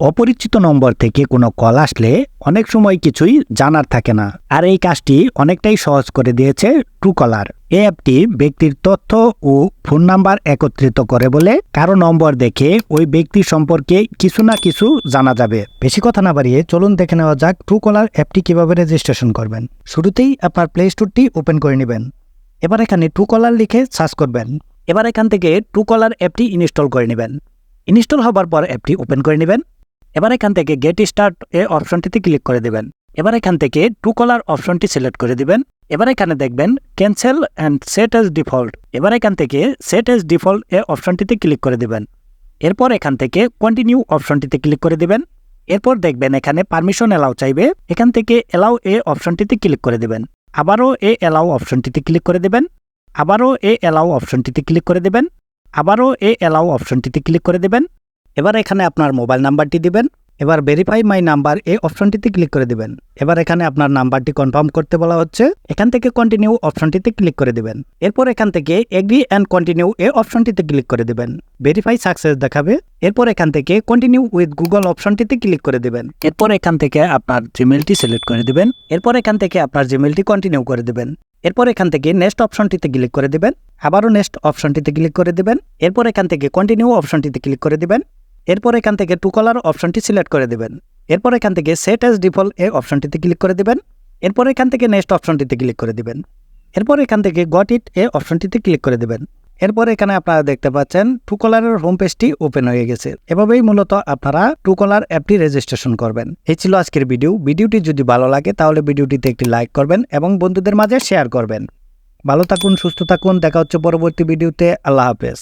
অপরিচিত নম্বর থেকে কোনো কল আসলে অনেক সময় কিছুই জানার থাকে না। আর এই কাজটি অনেকটাই সহজ করে দিয়েছে ট্রুকলার। এই অ্যাপটি ব্যক্তির তথ্য ও ফোন নাম্বার একত্রিত করে বলে কারও নম্বর দেখে ওই ব্যক্তি সম্পর্কে কিছু না কিছু জানা যাবে। বেশি কথা না বাড়িয়ে চলুন দেখে নেওয়া যাক ট্রুকলার অ্যাপটি কীভাবে রেজিস্ট্রেশন করবেন। শুরুতেই আপনার প্লে স্টোরটি ওপেন করে নেবেন। এবার এখানে ট্রুকলার লিখে সার্চ করবেন। এবার এখান থেকে ট্রুকলার অ্যাপটি ইনস্টল করে নেবেন। ইনস্টল হবার পর অ্যাপটি ওপেন করে নেবেন। এবার এখান থেকে গেট স্টার্ট এ অপশনটিতে ক্লিক করে দেবেন। এবার এখান থেকে টু কলার অপশনটি সিলেক্ট করে দিবেন। এবার এখানে দেখবেন cancel and set as default এবার এখান থেকে সেট এস ডিফল্ট এ অপশনটিতে ক্লিক করে দিবেন। এরপর এখান থেকে কন্টিনিউ অপশনটিতে ক্লিক করে দিবেন। এরপর দেখবেন এখানে পারমিশন এলাও চাইবে। এখান থেকে এলাও এ অপশনটিতে ক্লিক করে দিবেন। আবারও এ এলাও অপশনটিতে ক্লিক করে দিবেন। আবারও এ এলাও অপশনটিতে ক্লিক করে দিবেন। আবারও এ এলাও অপশনটিতে ক্লিক করে দিবেন। এবার এখানে আপনার মোবাইল নাম্বারটি দিবেন। এবার ভেরিফাই মাই নাম্বার এই অপশনটিতে ক্লিক করে দিবেন। এবার এখানে আপনার নাম্বারটি কনফার্ম করতে বলা হচ্ছে। এখান থেকে কন্টিনিউ অপশনটিতে ক্লিক করে দিবেন। এরপর এখান থেকে এগ্রি অ্যান্ড কন্টিনিউ এই অপশনটিতে ক্লিক করে দিবেন। ভেরিফাই সাকসেস দেখাবে। এরপর এখান থেকে কন্টিনিউ উইথ গুগল অপশনটিতে ক্লিক করে দিবেন। এরপর এখান থেকে আপনার জিমেলটি সিলেক্ট করে দিবেন। এরপর এখান থেকে আপনার জিমেলটি কন্টিনিউ করে দিবেন। এরপর এখান থেকে নেক্সট অপশনটিতে ক্লিক করে দিবেন। আবারও নেক্সট অপশনটিতে ক্লিক করে দিবেন। এরপর এখান থেকে কন্টিনিউ অপশনটিতে ক্লিক করে দিবেন। এরপর এখান থেকে টু কলার অপশনটি সিলেক্ট করে দেবেন। এরপর এখান থেকে সেট এস ডিফল্ট এ অপশনটিতে ক্লিক করে দেবেন। এরপর এখান থেকে নেক্সট অপশনটিতে ক্লিক করে দেবেন। এরপর এখান থেকে গট ইট এ অপশনটিতে ক্লিক করে দেবেন। এরপর এখানে আপনারা দেখতে পাচ্ছেন টু কলারের হোম পেজটি ওপেন হয়ে গেছে। এভাবেই মূলত আপনারা টু কলার অ্যাপটি রেজিস্ট্রেশন করবেন। এই ছিল আজকের ভিডিও ভিডিওটি যদি ভালো লাগে তাহলে ভিডিওটিতে একটি লাইক করবেন এবং বন্ধুদের মাঝে শেয়ার করবেন। ভালো থাকুন, সুস্থ থাকুন। দেখা হচ্ছে পরবর্তী ভিডিওতে আল্লাহ হাফেজ।